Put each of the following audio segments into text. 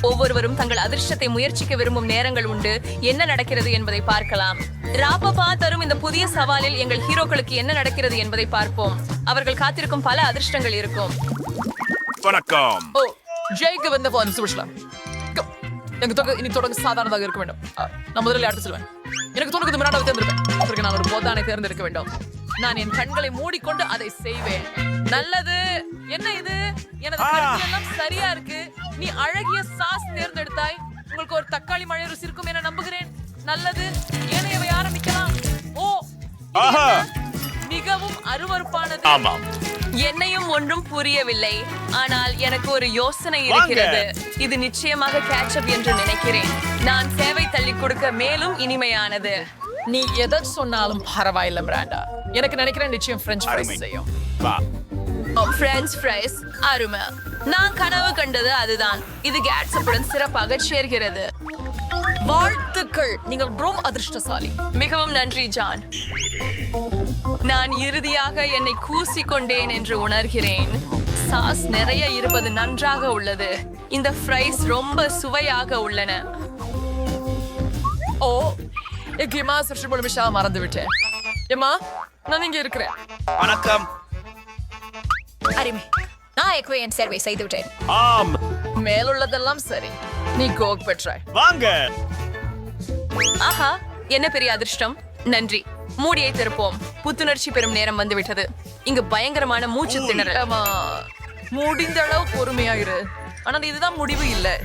ஒவ்வொருவரும் தங்கள் அதிர்ஷ்டத்தை முயற்சிக்க விரும்பும் நேரங்கள் உண்டு. என்ன நடக்கிறது என்பதை பார்க்கலாம். ராபபா தரும் இந்த புதிய சவாலில் எங்கள் ஹீரோக்களுக்கு என்ன நடக்கிறது என்பதை பார்ப்போம். அவர்கள் காத்திருக்கும் பல அதிர்ஷ்டங்கள் இருக்கும். வணக்கம். ஓ ஜெயிக்க வந்த போன் சுபிஷ்லாம் எனக்கு தொகை இனி தொடங்க சாதாரணதாக இருக்க வேண்டும். நான் முதலில் அடுத்து செல்வேன்? எனக்கு தோணுக்கு மிராண்டாவை தேர்ந்தெடுப்பேன். அதற்கு நான் ஒரு போதானை தேர்ந்தெடுக்க வேண்டும். நான் என் கண்களை மூடிக்கொண்டு அதை செய்வேன். நல்லது. என்ன இது? எனது கருத்து எல்லாம் சரியா இருக்கு. நீ அழகிய சாஸ் தேர்ந்தெடுத்தாய். உங்களுக்கு ஒரு தக்காளி மழை ருசி இருக்கும் என நம்புகிறேன். நல்லது. ஏனையவை ஆரம்பிக்கலாம். ஓ? மிகவும் அருவருப்பானது. ஆமாம். என்னையும் ஒன்றும் புரியவில்லை. ஆனால் எனக்கு ஒரு யோசனை இருக்கிறது. இது நிச்சயமாக கேட்சப் என்று நினைக்கிறேன். நான் சேவை தள்ளி கொடுக்க மேலும் இனிமையானது. நீ எதை சொன்னாலும் பரவாயில்ல மிராண்டா. எனக்கு நினைக்கிறேன் நிச்சயம் பிரெஞ்ச் ஃப்ரைஸ் செய்யும். வா. பிரெஞ்ச் ஃப்ரைஸ் அருமை. நான் கனவு கண்டது அதுதான். இது கேட்சப்புடன் சிறப்பாக சேர்கிறது. வாழ்த்துக்கள். நீங்கள் ரொம்ப அதிர்ஷ்டசாலி. மிகவும் நன்றி ஜான். நான் இறுதியாக என்னை கூசிக்கொண்டேன் என்று உணர்கிறேன். சாஸ் நிறைய இருப்பது நன்றாக உள்ளது. இந்த ஃப்ரைஸ் ரொம்ப சுவையாக உள்ளன. ஓ எக்கியமா சற்று நிமிஷம் மறந்து விட்டேன் ஏம்மா நான் இங்க இருக்கிறேன். வணக்கம். அருமை. நான் எக்வேயன் சர்வே செய்து விட்டேன் ஆம். மேலுள்ளதெல்லாம் சரி. நீ கோக் பெற்றாய். வாங்க. ஆஹா என்ன பெரிய அதிர்ஷ்டம்? நன்றி. மூடியை திறப்போம். புத்துணர்ச்சி பெறும் நேரம் வந்துவிட்டது. இங்கு பயங்கரமான மூச்சு திணறல். முடிந்த அளவு பொறுமையாயிரு. ஆனால் இதுதான் முடிவு இல்ல.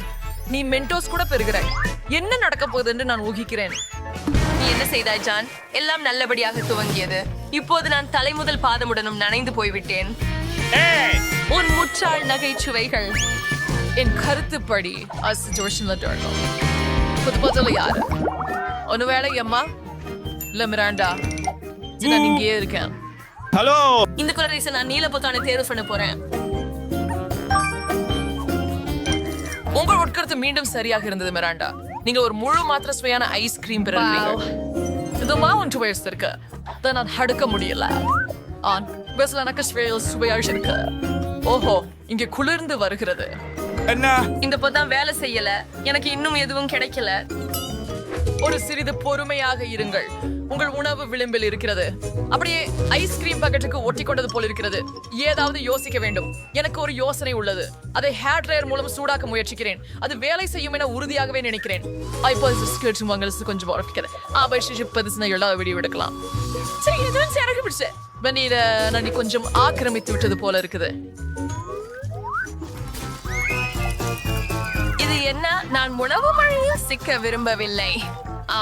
நீ மென்டோஸ் கூட பெறுகிறாய். என்ன நடக்க போகுது என்று நான் ஊகிக்கிறேன். நீ என்ன செய்தாய் ஜான்? எல்லாம் நல்லபடியாக துவங்கியது. இப்போது நான் தலைமுதல் பாதமுடனும் நனைந்து போய்விட்டேன். ஏய்! உன் முற்றாள் நகைச்சுவைகள். என் கருத்துப்படி அது சுச்சுவேஷன்ல தொடரும் புது புதுல யாரு? ஒருவேளை அம்மா இல்ல மிராண்டா? நான் இங்கேயே இருக்கேன் ஹலோ. இந்த கலரைச நான் நீல பொத்தானை தேர்வு பண்ண போறேன். உங்கள் உட்கருத்து மீண்டும் சரியாக இருந்தது மிராண்டா. நீங்க ஒரு முழு மாத்திர சுவையான ஐஸ்கிரீம் பெறுவீங்க இதுமா ஒன்று வயசு இருக்கு அதை நான் அடுக்க முடியல. ஆன் பேசல எனக்கு சுவையில் சுவையாக இருக்கு. ஓஹோ இங்கே குளிர்ந்து வருகிறது. என்ன இந்த பொத்தான் வேலை செய்யல. எனக்கு இன்னும் எதுவும் கிடைக்கல. ஒரு சிறிது பொறுமையாக இருங்கள். உங்கள் உணவு விளிம்பில் இருக்கிறது. அப்படியே ஐஸ்கிரீம் பக்கெட்டுக்கு ஒட்டி கொண்டது போல் இருக்கிறது. ஏதாவது யோசிக்க வேண்டும். எனக்கு ஒரு யோசனை உள்ளது. அதை ஹேர் ட்ரையர் மூலம் சூடாக்க முயற்சிக்கிறேன். அது வேலை செய்யும் என உறுதியாகவே நினைக்கிறேன். கொஞ்சம் உரப்பிக்கிறது பதிசின எல்லா வீடியோ எடுக்கலாம். சரி இதுவும் எனக்கு பிடிச்ச. வெந்நீர நனி கொஞ்சம் ஆக்கிரமித்து விட்டது போல இருக்குது. இது என்ன? நான் உணவு மழையில் சிக்க விரும்பவில்லை.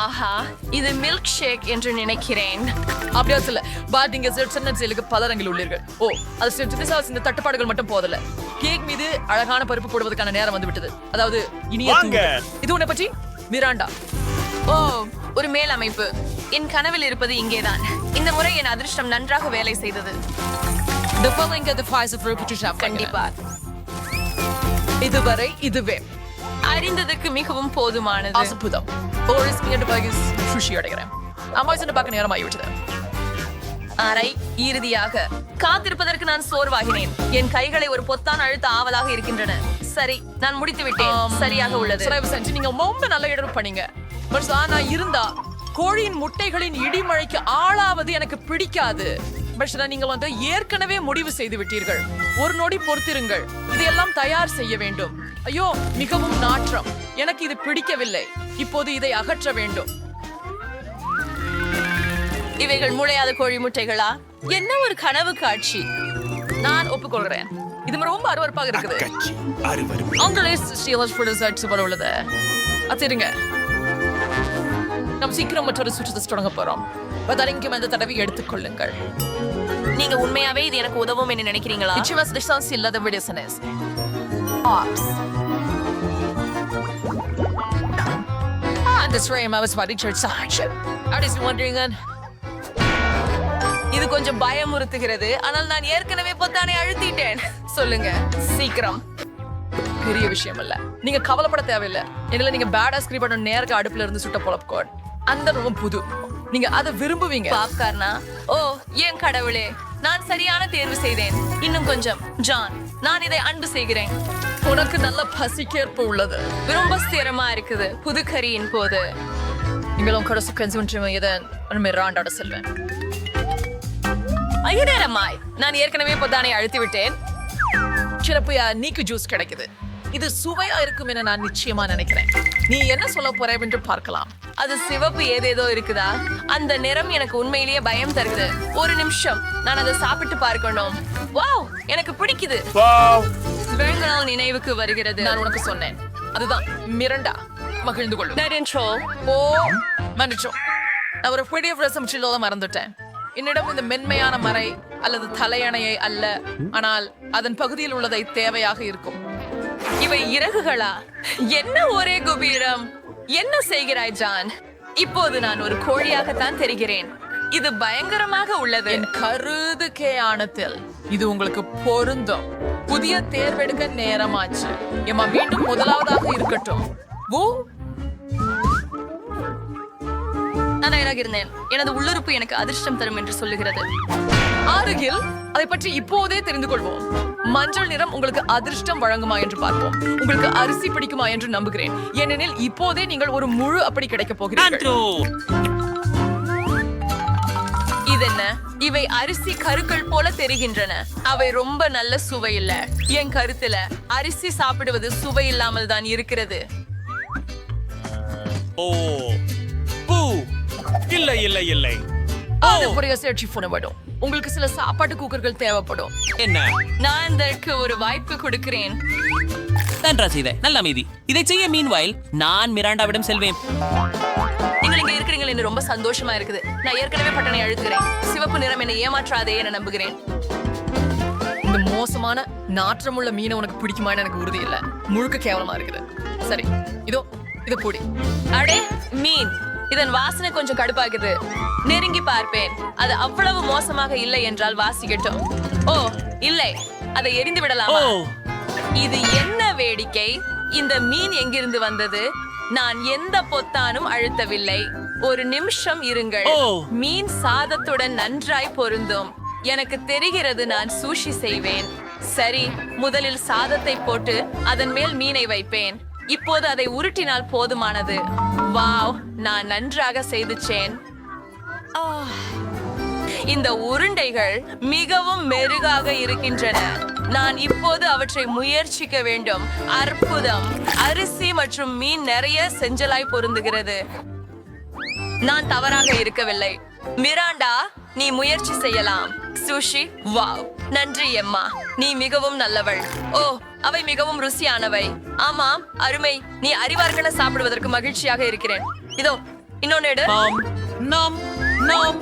ஆஹா இது மில்க் ஷேக் என்று நினைக்கிறேன். அப்படியா சொல்ல பாட் நீங்க சின்ன செயலுக்கு பல ரங்கில் உள்ளீர்கள். ஓ அது சிறுசாஸ் இந்த தட்டுப்பாடுகள் மட்டும் போதல கேக் மீது அழகான பருப்பு போடுவதற்கான நேரம் வந்து விட்டது. அதாவது இனிய. இது உன்னை பற்றி? மிராண்டா. ஓ ஒரு மேல் அமைப்பு என் கனவில் இருப்பது இங்கேதான். இந்த முறை என் அதிர்ஷ்டம் நன்றாக வேலை செய்தது. The following are the files of Rupi Tushap. கண்டிப்பா. இதுவரை இதுவே. அறிந்ததுக்கு மிகவும் போதுமானது. அசுப்புதம் போரிஸ் மீண்டு பாகிஸ் சுஷி அடைகிறேன். அம்மா சின்ன பார்க்க நேரம் ஆகிவிட்டது அறை இறுதியாக. காத்திருப்பதற்கு நான் சோர்வாகினேன். என் கைகளை ஒரு பொத்தான் அழுத்த ஆவலாக இருக்கின்றன. சரி நான் முடித்து விட்டேன் சரியாக உள்ளது. செஞ்சு நீங்க ரொம்ப நல்ல இடம் பண்ணீங்க. பட் நான் இருந்தா கோழியின் முட்டைகளின் இடிமழைக்கு ஆளாவது எனக்கு பிடிக்காது. பட் நீங்கள் வந்து ஏற்கனவே முடிவு செய்து விட்டீர்கள். ஒரு நொடி பொறுத்திருங்கள். இதையெல்லாம் தயார் செய்ய வேண்டும். ஐயோ மிகவும் நாற்றம். எனக்கு இது பிடிக்கவில்லை. இப்போது இதை அகற்ற வேண்டும். இவைகள் முளையாத கோழி முட்டைகளா? என்ன ஒரு கனவு காட்சி. நான் ஒப்புக்கொள்கிறேன். இது ரொம்ப அருவருப்பாக இருக்குது. அவங்களே போல உள்ளது அத்திருங்க. நம்ம சீக்கிரம் மற்றொரு சுற்று தொடங்க போறோம். பதறிங்கும் அந்த தடவை எடுத்துக்கொள்ளுங்கள். நீங்க உண்மையாவே இது எனக்கு உதவும் என்று நினைக்கிறீங்களா? நிச்சயமா டிஸ்டன்ஸ் இல்லாத விடியசனஸ் அந்த ஸ்ரேம் அவஸ் படி சர்ச் சாட்சன் How is wondering then? இது கொஞ்சம் பயமுறுத்துகிறது. ஆனால் நான் ஏற்கனவே பொத்தானை அழுத்திட்டேன். சொல்லுங்க. சீக்கிரம். பெரிய விஷயம் இல்ல. நீங்க கவலைப்பட தேவையில்லை. எங்களை நீங்க பேடா ஸ்கிரீப் பண்ண நேருக்கு அடுப்புல இருந்து சுட்ட பொலப்கார்ன் அந்த ரொம்ப புது. நீங்க அதை விரும்புவீங்க. பாப்கார்னா? ஓ ஏன் கடவுளே. நான் சரியான தேர்வு செய்தேன். இன்னும் கொஞ்சம். ஜான் நான் இதை அன்பு செய்கிறேன். உனக்கு நல்ல பசிக்கேற்ப உள்ளது. ரொம்ப ஸ்திரமா இருக்குது. புது கரியின் போது. நீங்களும் கடைசி கன்சூம் இதன் மிராண்டாட செல்வேன். ஐயனேரமாய் நான் ஏற்கனவே பொத்தானை அழுத்தி விட்டேன் சிறப்பையா நீக்கு ஜூஸ் கிடைக்குது. இது சுவையா இருக்கும் என நான் நிச்சயமா நினைக்கிறேன். நீ என்ன சொல்ல போற என்று பார்க்கலாம். அது சிவப்பு ஏதேதோ இருக்குதா? அந்த நிறம் எனக்கு உண்மையிலேயே பயம் தருது. ஒரு நிமிஷம் நான் அதை சாப்பிட்டு பார்க்கணும். வாவ் எனக்கு பிடிக்குது. வாவ். விழுங்கனால் நினைவுக்கு வருகிறது. நான் உனக்கு சொன்னேன். அதுதான் மிரண்டா மகிழ்ந்து கொள்ளும். ஓ மன்னிச்சோம் நான் ஒரு பிடிஎஃப் ரசம் சில்லோத மறந்துட்டேன். என்னிடம் இந்த மென்மையான மறை அல்லது தலையணையை அல்ல. ஆனால் அதன் பகுதியில் உள்ளதை தேவையாக இருக்கும். இவை இறகுகளா? என்ன ஒரே குபீரம்? என்ன செய்கிறாய் ஜான்? இப்போது நான் ஒரு கோழியாகத்தான் தெரிகிறேன். இது பயங்கரமாக உள்ளது. என் கருது கேயானத்தில் இது உங்களுக்கு பொருந்தும். புதிய தேர்வெடுக்க நேரமாச்சு. எம்மா மீண்டும் முதலாவதாக இருக்கட்டும். நான் தயாராக இருந்தேன் எனது உள்ளுறுப்பு எனக்கு அதிர்ஷ்டம் தரும் என்று சொல்லுகிறது. அருகில் அதை பற்றி இப்போதே தெரிந்து கொள்வோம். மஞ்சள் நிறம் உங்களுக்கு அதிர்ஷ்டம் வழங்குமா என்று பார்ப்போம். உங்களுக்கு அரிசி பிடிக்குமா என்று நம்புகிறேன். ஏனெனில் இப்போதே நீங்கள் ஒரு முழு அப்படி கிடைக்க போகிறீர்கள். இதென்ன? இவை அரிசி கருக்கள் போல தெரிகின்றன. அவை ரொம்ப நல்ல சுவை இல்ல. என் கருத்துல அரிசி சாப்பிடுவது சுவை இல்லாமல் தான் இருக்கிறது. ஓ பூ. இல்லை இல்லை இல்லை. அது புரிய சேர்ச்சி உங்களுக்கு சில சாப்பாட்டு குக்கர்கள் தேவைப்படும். என்ன? நான் இதற்கு ஒரு வாய்ப்பு கொடுக்கிறேன். நன்றா செய்த நல்ல அமைதி. இதை செய்ய மீன்வாயில் நான் மிராண்டாவிடம் செல்வேன். நீங்கள் இங்க இருக்கிறீங்கள் என்று ரொம்ப சந்தோஷமா இருக்குது. நான் ஏற்கனவே பட்டனை அழுத்துகிறேன். சிவப்பு நிறம் என்னை ஏமாற்றாதே என நம்புகிறேன். இந்த மோசமான நாற்றமுள்ள மீனை உனக்கு பிடிக்குமான்னு எனக்கு உறுதி இல்ல. முழுக்க கேவலமா இருக்குது. சரி இதோ இத பொடி. அடே மீன். இதன் வாசனை கொஞ்சம் கடுப்பாக்குது நெருங்கி பார்ப்பேன். அது அவ்வளவு மோசமாக இல்லை என்றால் வாசிக்கட்டும். ஓ இல்லை. அதை எரிந்து விடலாமா? இது என்ன வேடிக்கை? இந்த மீன் எங்கிருந்து வந்தது? நான் எந்த பொத்தானும் அழுத்தவில்லை. ஒரு நிமிஷம் இருங்கள். மீன் சாதத்துடன் நன்றாய் பொருந்தும். எனக்கு தெரிகிறது நான் சூஷி செய்வேன். சரி முதலில் சாதத்தை போட்டு அதன் மேல் மீனை வைப்பேன். இப்போது அதை உருட்டினால் போதுமானது. வாவ் நான் நன்றாக செய்துச்சேன். இந்த உருண்டைகள் மிகவும் மெருகாக இருக்கின்றன. நான் இப்போது அவற்றை முயற்சிக்க வேண்டும். அற்புதம். அரிசி மற்றும் மீன் நிறைய செஞ்சலாய் பொருந்துகிறது. நான் தவறாக இருக்கவில்லை. மிராண்டா நீ முயற்சி செய்யலாம். Sushi wow. நன்றி எம்மா. நீ மிகவும் நல்லவள். ஓ அவை மிகவும் ருசியானவை. ஆமாம் அருமை. நீ அறிவார்களை சாப்பிடுவதற்கு மகிழ்ச்சியாக இருக்கிறேன். இதோ இன்னொன்னு எடு. ஆம் நாம் நாம்.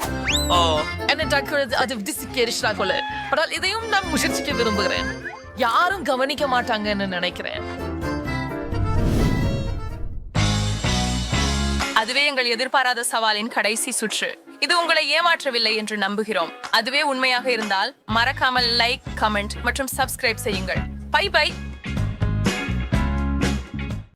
ஓ என்ன டாக்டர் அது விதிசிக்கிறா கொள்ள ஆனால் இதையும் நான் முயற்சிக்க விரும்புகிறேன். யாரும் கவனிக்க மாட்டாங்கன்னு நினைக்கிறேன். அதுவே எங்கள் எதிர்பாராத சவாலின் கடைசி சுற்று. இது உங்களை ஏமாற்றவில்லை என்று நம்புகிறோம். அதுவே உண்மையாக இருந்தால் மறக்காமல் லைக் கமெண்ட் மற்றும் சப்ஸ்கிரைப் செய்யுங்கள். Bye bye